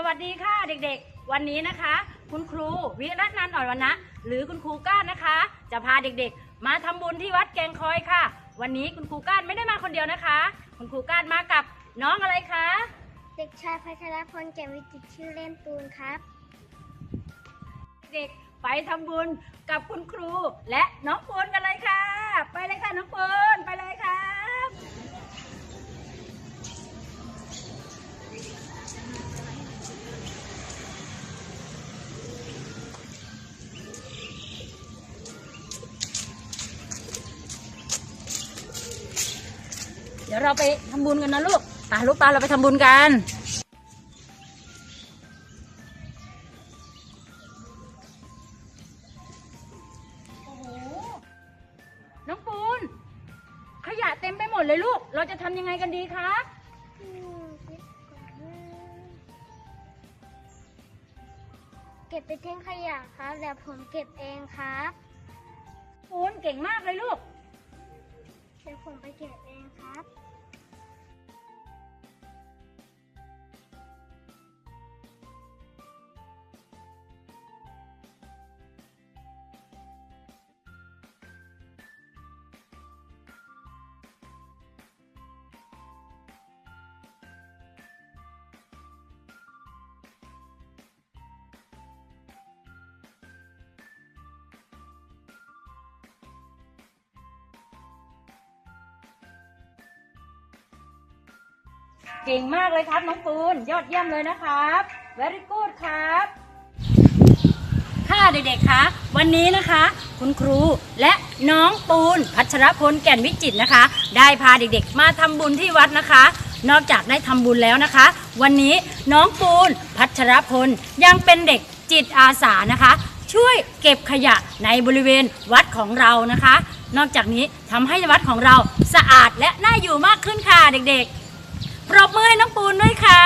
สวัสดีค่ะเด็กๆ วันนี้นะคะ คุณครูวิรัตนันท์อ่อนวันนะหรือคุณครูก้านนะคะ จะพาเด็กๆ มาทำบุญที่วัดแกงคอยค่ะ วันนี้คุณครูก้านไม่ได้มาคนเดียวนะคะ คุณครูก้านมากับน้องอะไรคะเด็กชายพัชรพลแก่นวิจิตรชื่อเล่นตูนครับ เด็กไปทำบุญกับคุณครูและน้องปูนกันเลยค่ะ ไปเลยค่ะน้องปูนไปเลยครั เดี๋ยวเราไปทำบุญกันนะลูกป่าลูกปลาเราไปทำบุญกันโอ้โหน้องปูน ขยะเต็มไปหมดเลยลูก เราจะทำยังไงกันดีคะเก็บไปทิ้งขยะครับเดี๋ยวผมเก็บเองครับ ปูนเก่งมากเลยลูกเดี๋ยวผมไปเก็บเองครับ เก่งมากเลยครับน้องปูน ยอดเยี่ยมเลยนะครับ very good ครับ ค่ะเด็กๆคะวันนี้นะคะ คุณครูและน้องปูน พัชรพลแก่นวิจิตรนะคะ ได้พาเด็กๆ มาทำบุญที่วัดนะคะ นอกจากได้ทำบุญแล้วนะคะ วันนี้น้องปูน พัชรพลยังเป็นเด็กจิตอาสานะคะ ช่วยเก็บขยะในบริเวณวัดของเรานะคะ นอกจากนี้ทำให้วัดของเราสะอาดและน่าอยู่มากขึ้นค่ะเด็กๆ ปรบมือให้น้องปูนด้วยค่ะ